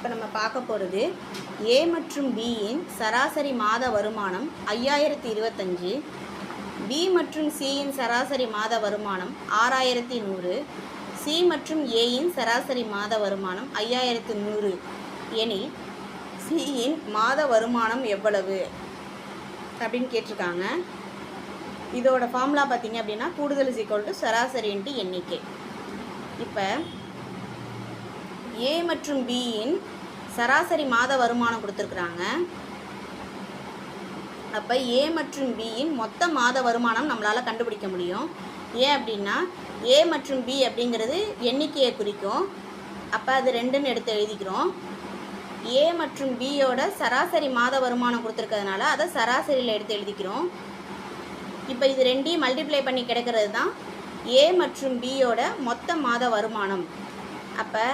இப்போ நம்ம பார்க்க போகிறது ஏ மற்றும் பியின் சராசரி மாத வருமானம் ஐயாயிரத்தி இருபத்தஞ்சி பி மற்றும் சியின் சராசரி மாத வருமானம் ஆறாயிரத்தி நூறு சி மற்றும் ஏயின் சராசரி மாத வருமானம் ஐயாயிரத்தி நூறு. எனில் சியின் மாத வருமானம் எவ்வளவு? அப்படின்னு கேட்டிருக்காங்க. இதோட ஃபார்முலா பார்த்தீங்க அப்படின்னா கூடுதல் இஸ் ஈக்குவல் டு எண்ணிக்கை இப்போ ஏ மற்றும் பியின் சராசரி மாத வருமானம் கொடுத்துருக்குறாங்க. அப்போ ஏ மற்றும் பியின் மொத்த மாத வருமானம் நம்மளால் கண்டுபிடிக்க முடியும். ஏன் அப்படின்னா ஏ மற்றும் பி அப்படிங்கிறது எண்ணிக்கையை குறிக்கும். அப்போ அது ரெண்டுன்னு எடுத்து எழுதிக்கிறோம். ஏ மற்றும் பியோட சராசரி மாத வருமானம் கொடுத்துருக்கிறதுனால அதை சராசரியில் எடுத்து எழுதிக்கிறோம். இப்போ இது ரெண்டையும் மல்டிப்ளை பண்ணி கிடைக்கிறது தான் ஏ மற்றும் பியோட மொத்த மாத வருமானம். அப்போ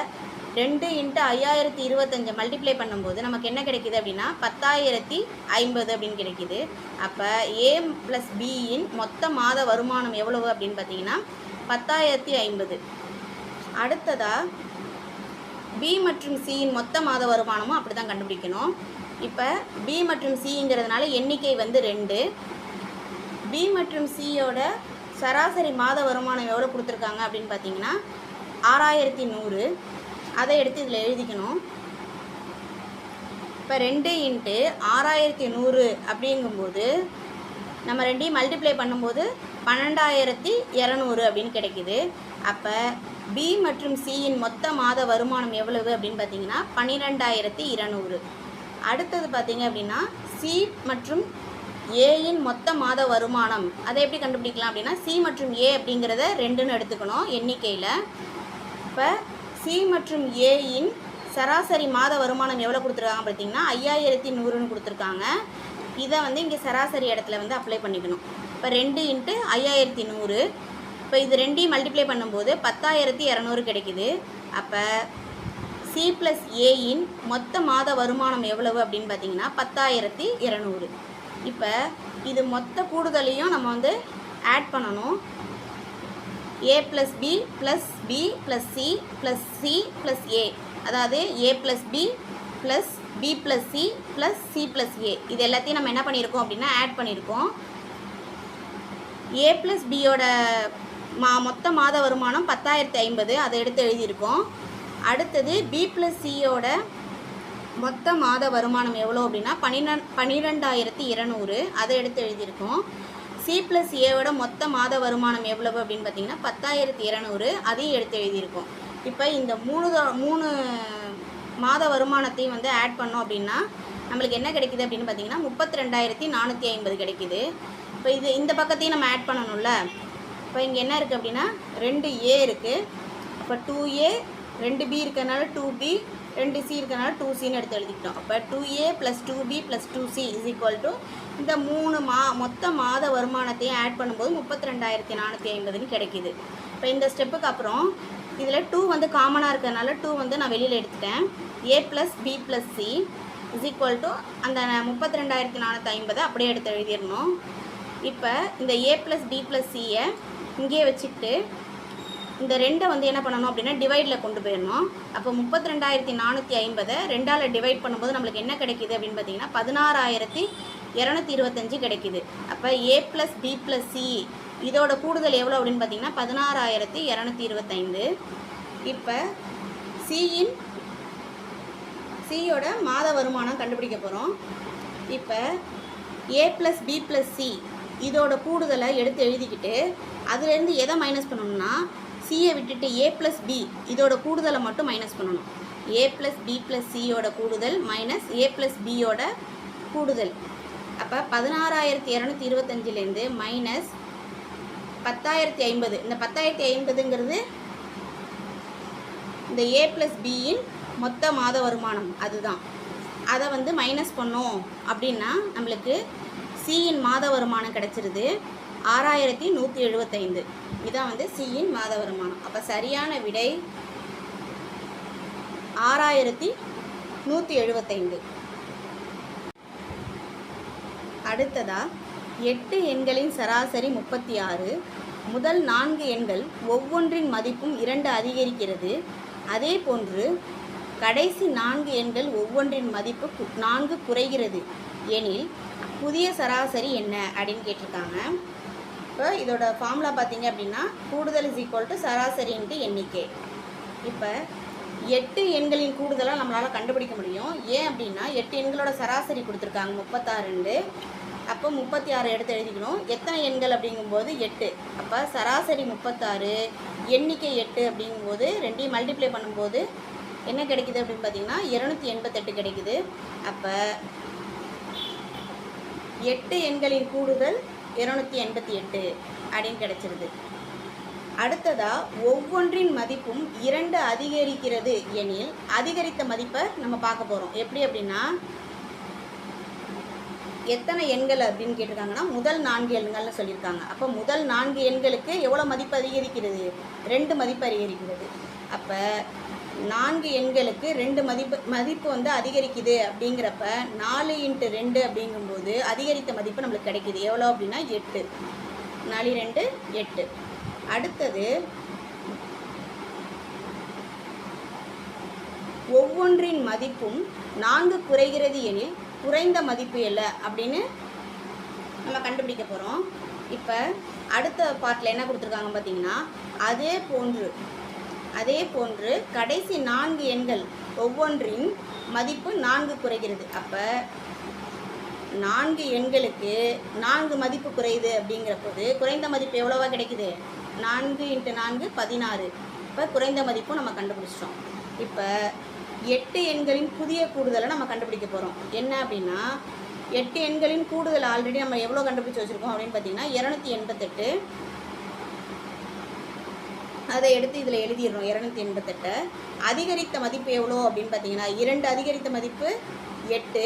ரெண்டு இன்ட்டு ஐயாயிரத்தி இருபத்தஞ்சை மல்டிப்ளை பண்ணும்போது நமக்கு என்ன கிடைக்குது அப்படின்னா பத்தாயிரத்தி ஐம்பது அப்படின்னு கிடைக்குது. அப்போ ஏ ப்ளஸ் பியின் மொத்த மாத வருமானம் எவ்வளவு அப்படின்னு பார்த்தீங்கன்னா பத்தாயிரத்தி ஐம்பது. அடுத்ததாக பி மற்றும் சியின் மொத்த மாத வருமானமும் அப்படி தான் கண்டுபிடிக்கணும். இப்போ பி மற்றும் சிங்கிறதுனால எண்ணிக்கை வந்து ரெண்டு. பி மற்றும் சியோட சராசரி மாத வருமானம் எவ்வளோ கொடுத்துருக்காங்க அப்படின்னு பார்த்தீங்கன்னா ஆறாயிரத்தி நூறு. அதை எடுத்து இதில் எழுதிக்கணும். இப்போ ரெண்டு இன்ட்டு ஆறாயிரத்தி நூறு அப்படிங்கும்போது நம்ம ரெண்டையும் மல்டிப்ளை பண்ணும்போது பன்னெண்டாயிரத்தி இரநூறு அப்படின்னு கிடைக்கிது. அப்போ பி மற்றும் சியின் மொத்த மாத வருமானம் எவ்வளவு அப்படின்னு பார்த்தீங்கன்னா பன்னிரெண்டாயிரத்தி இரநூறு. அடுத்தது பார்த்தீங்க அப்படின்னா சி மற்றும் ஏயின் மொத்த மாத வருமானம் அதை எப்படி கண்டுபிடிக்கலாம் அப்படின்னா சி மற்றும் ஏ அப்படிங்கிறத ரெண்டுன்னு எடுத்துக்கணும் எண்ணிக்கையில். இப்போ சி மற்றும் ஏயின் சராசரி மாத வருமானம் எவ்வளோ கொடுத்துருக்காங்க பார்த்தீங்கன்னா ஐயாயிரத்தி நூறுன்னு கொடுத்துருக்காங்க. இதை வந்து இங்கே சராசரி இடத்துல வந்து அப்ளை பண்ணிக்கணும். இப்போ ரெண்டு இன்ட்டு ஐயாயிரத்தி நூறு. இப்போ இது ரெண்டையும் மல்டிப்ளை பண்ணும்போது பத்தாயிரத்தி இரநூறு கிடைக்குது. அப்போ சி ப்ளஸ் ஏயின் மொத்த மாத வருமானம் எவ்வளவு அப்படின்னு பார்த்தீங்கன்னா பத்தாயிரத்தி இரநூறு. இப்போ இது மொத்த கூடுதலையும் நம்ம வந்து ஆட் பண்ணணும். A plus B plus B plus C plus C plus A அதாவது A plus B plus B plus C plus C plus A இது எல்லாத்தையும் நம்ம என்ன பண்ணியிருக்கோம் அப்படின்னா ஆட் பண்ணியிருக்கோம். ஏ ப்ளஸ் பியோட மா மொத்த மாத வருமானம் பத்தாயிரத்தி ஐம்பது. அதை எடுத்து எழுதியிருக்கோம். அடுத்தது பி ப்ளஸ் சியோட மொத்த மாத வருமானம் எவ்வளோ அப்படின்னா பன்னிரெண் பன்னிரெண்டாயிரத்தி இரநூறு. அதை எடுத்து எழுதியிருக்கோம். சி ப்ளஸ் ஏவோட மொத்த மாத வருமானம் எவ்வளவு அப்படின்னு பார்த்தீங்கன்னா பத்தாயிரத்தி இரநூறு. அதையும் எடுத்து எழுதியிருக்கோம். இப்போ இந்த மூணு மூணு மாத வருமானத்தையும் வந்து ஆட் பண்ணோம் அப்படின்னா நம்மளுக்கு என்ன கிடைக்குது அப்படின்னு பார்த்தீங்கன்னா முப்பத்தி ரெண்டாயிரத்தி நானூற்றி ஐம்பது கிடைக்குது. இப்போ இது இந்த பக்கத்தையும் நம்ம ஆட் பண்ணணும்ல. இப்போ இங்கே என்ன இருக்குது அப்படின்னா ரெண்டு ஏ இருக்குது இப்போ டூ ஏ ரெண்டு பி இருக்கறனால டூ பி ரெண்டு சி இருக்கிறனால டூ சின்னு எடுத்து எழுதிக்கிட்டோம். அப்போ two A plus two B plus two C is equal to இந்த மூணு மா மொத்த மாத வருமானத்தையும் ஆட் பண்ணும்போது முப்பத்தி ரெண்டாயிரத்தி நானூற்றி ஐம்பதுன்னு கிடைக்கிது. இப்போ இந்த ஸ்டெப்புக்கு அப்புறம் இதில் டூ வந்து காமனாக இருக்கிறதுனால டூ வந்து நான் வெளியில் எடுத்துட்டேன். A plus B plus C is equal to அந்த முப்பத்தி ரெண்டாயிரத்தி நானூற்றி ஐம்பது அப்படியே எடுத்து எழுதிடணும். இப்போ இந்த ஏ ப்ளஸ் பி ப்ளஸ் சியை இங்கேயே வச்சுக்கிட்டு இந்த ரெண்டை வந்து என்ன பண்ணணும் அப்படின்னா டிவைடில் கொண்டு போயிடணும். அப்போ முப்பத்தி ரெண்டாயிரத்தி நானூற்றி ஐம்பதை ரெண்டால் டிவைட் பண்ணும்போது நம்மளுக்கு என்ன கிடைக்குது அப்படின்னு பார்த்தீங்கன்னா பதினாறாயிரத்தி இரநூத்தி இருபத்தஞ்சு கிடைக்குது. அப்போ A plus B plus C இதோட கூடுதல் எவ்வளோ அப்படின்னு பார்த்தீங்கன்னா பதினாறாயிரத்தி இரநூத்தி இருபத்தைந்து. இப்போ சியின் சியோட மாத வருமானம் கண்டுபிடிக்க போகிறோம் இப்போ A plus B plus C இதோட கூடுதலை எடுத்து எழுதிக்கிட்டு அதுலேருந்து எதை மைனஸ் பண்ணணும்னா சியை விட்டுட்டு ஏ ப்ளஸ் பி இதோட கூடுதலை மட்டும் மைனஸ் பண்ணணும். ஏ ப்ளஸ் பி ப்ளஸ் சியோட கூடுதல் மைனஸ் ஏ ப்ளஸ் பியோட கூடுதல். அப்போ பதினாறாயிரத்தி இரநூத்தி இருபத்தஞ்சிலேருந்து மைனஸ் பத்தாயிரத்தி ஐம்பது. இந்த பத்தாயிரத்தி ஐம்பதுங்கிறது இந்த ஏ ப்ளஸ் பியின் மொத்த மாத வருமானம். அதுதான். அதை வந்து மைனஸ் பண்ணோம் அப்படின்னா நம்மளுக்கு சியின் மாத வருமானம் கிடச்சிருது. ஆறாயிரத்தி நூற்றி எழுபத்தைந்து இதான் வந்து சியின் மாத வருமானம் அப்போ சரியான விடை ஆறாயிரத்தி நூற்றி எழுபத்தைந்து அடுத்ததா எட்டு எண்களின் சராசரி முப்பத்தி ஆறு. முதல் நான்கு எண்கள் ஒவ்வொன்றின் மதிப்பும் இரண்டு அதிகரிக்கிறது. அதே போன்று கடைசி நான்கு எண்கள் ஒவ்வொன்றின் மதிப்பு நான்கு குறைகிறது. எனில் புதிய சராசரி என்ன அப்படின்னு கேட்டிருக்காங்க. இப்போ இதோட ஃபார்முலா பார்த்தீங்க அப்படின்னா கூடுதல் இஸ் ஈக்குவல் டு சராசரின்ட்டு எண்ணிக்கை இப்போ எட்டு எண்களின் கூடுதலாக நம்மளால் கண்டுபிடிக்க முடியும். ஏன் அப்படின்னா எட்டு எண்களோட சராசரி கொடுத்துருக்காங்க. முப்பத்தாறுண்டு அப்போ முப்பத்தி ஆறு எடுத்து எழுதிக்கணும். எத்தனை எண்கள் அப்படிங்கும்போது எட்டு. அப்போ சராசரி முப்பத்தாறு எண்ணிக்கை எட்டு அப்படிங்கும்போது ரெண்டையும் மல்டிப்ளை பண்ணும்போது என்ன கிடைக்குது அப்படின்னு பார்த்தீங்கன்னா இரநூத்தி எண்பத்தெட்டு கிடைக்குது. அப்போ எட்டு எண்களின் கூடுதல் இருநூத்தி எண்பத்தி எட்டு அப்படின்னு கிடைச்சிருது. அடுத்ததாக ஒவ்வொன்றின் மதிப்பும் இரண்டு அதிகரிக்கிறது எனில் அதிகரித்த மதிப்பை நம்ம பார்க்க போகிறோம் எப்படி அப்படின்னா எத்தனை எண்கள் அப்படின்னு கேட்டிருக்காங்கன்னா முதல் நான்கு எண்கள்னு சொல்லியிருக்காங்க. அப்போ முதல் நான்கு எண்களுக்கு எவ்வளோ மதிப்பு அதிகரிக்கிறது? ரெண்டு மதிப்பு அதிகரிக்கிறது. அப்போ நான்கு எண்களுக்கு ரெண்டு மதிப்பு மதிப்பு வந்து அதிகரிக்குது அப்படிங்கிறப்ப நாலு இன்ட்டு ரெண்டு அப்படிங்கும்போது அதிகரித்த மதிப்பு நம்மளுக்கு கிடைக்கிது. எவ்வளோ அப்படின்னா எட்டு. நாலு ரெண்டு எட்டு. அடுத்தது ஒவ்வொன்றின் மதிப்பும் நான்கு குறைகிறது எனில் குறைந்த மதிப்பு இல்லை அப்படின்னு நம்ம கண்டுபிடிக்க போகிறோம் இப்போ அடுத்த பார்ட்டில் என்ன கொடுத்துருக்காங்க பார்த்தீங்கன்னா அதே போன்று அதே போன்று கடைசி நான்கு எண்கள் ஒவ்வொன்றின் மதிப்பு நான்கு குறைகிறது. அப்போ நான்கு எண்களுக்கு நான்கு மதிப்பு குறையுது அப்படிங்கிற போது குறைந்த மதிப்பு எவ்வளோவா கிடைக்குது? நான்கு இன்ட்டு நான்கு பதினாறு. இப்போ குறைந்த மதிப்பும் நம்ம கண்டுபிடிச்சிட்டோம். இப்போ எட்டு எண்களின் புதிய கூடுதலை நம்ம கண்டுபிடிக்க போகிறோம் என்ன அப்படின்னா எட்டு எண்களின் கூடுதல் ஆல்ரெடி நம்ம எவ்வளோ கண்டுபிடிச்சி வச்சுருக்கோம் அப்படின்னு பார்த்தீங்கன்னா இரநூத்தி எண்பத்தெட்டு அதை எடுத்து இதில் எழுதிடுறோம். இரநூத்தி எண்பத்தெட்டை. அதிகரித்த மதிப்பு எவ்வளோ அப்படின்னு பார்த்தீங்கன்னா இரண்டு அதிகரித்த மதிப்பு எட்டு.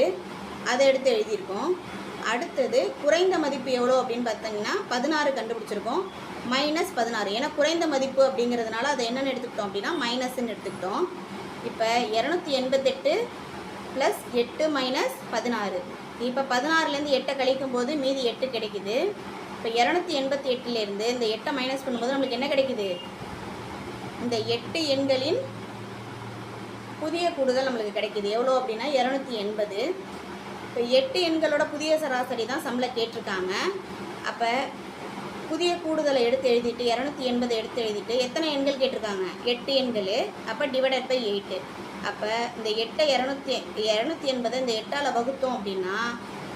அதை எடுத்து எழுதியிருக்கோம். அடுத்தது குறைந்த மதிப்பு எவ்வளோ அப்படின்னு பார்த்தீங்கன்னா பதினாறு கண்டுபிடிச்சிருக்கோம். மைனஸ் பதினாறு. ஏன்னா குறைந்த மதிப்பு அப்படிங்கிறதுனால அதை என்னென்னு எடுத்துக்கிட்டோம் அப்படின்னா மைனஸ்ன்னு எடுத்துக்கிட்டோம். இப்போ இரநூத்தி எண்பத்தெட்டு ப்ளஸ் எட்டு மைனஸ் பதினாறு. இப்போ பதினாறுலேருந்து எட்டை கழிக்கும் போது மீதி எட்டு கிடைக்குது. இப்போ இரநூத்தி எண்பத்தி எட்டுலேருந்து இந்த எட்டை மைனஸ் பண்ணும்போது நம்மளுக்கு என்ன கிடைக்குது? இந்த எட்டு எண்களின் புதிய கூடுதல் நம்மளுக்கு கிடைக்குது. எவ்வளோ அப்படின்னா இரநூத்தி எண்பது. இப்போ எட்டு எண்களோட புதிய சராசரி தான் சம்பளம் கேட்டிருக்காங்க. அப்போ புதிய கூடுதலை எடுத்து எழுதிட்டு இரநூத்தி எண்பது எடுத்து எழுதிட்டு எத்தனை எண்கள் கேட்டிருக்காங்க? எட்டு எண்கள். அப்போ டிவைடட் பை எயிட்டு அப்போ இந்த எட்டை இரநூத்தி இரநூத்தி எண்பதை இந்த எட்டால் வகுத்தோம் அப்படின்னா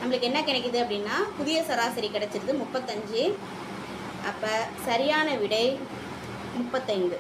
நம்மளுக்கு என்ன கிடைக்குது அப்படின்னா புதிய சராசரி கிடைச்சிருது முப்பத்தஞ்சு. அப்போ சரியான விடை முப்பத்தைந்து.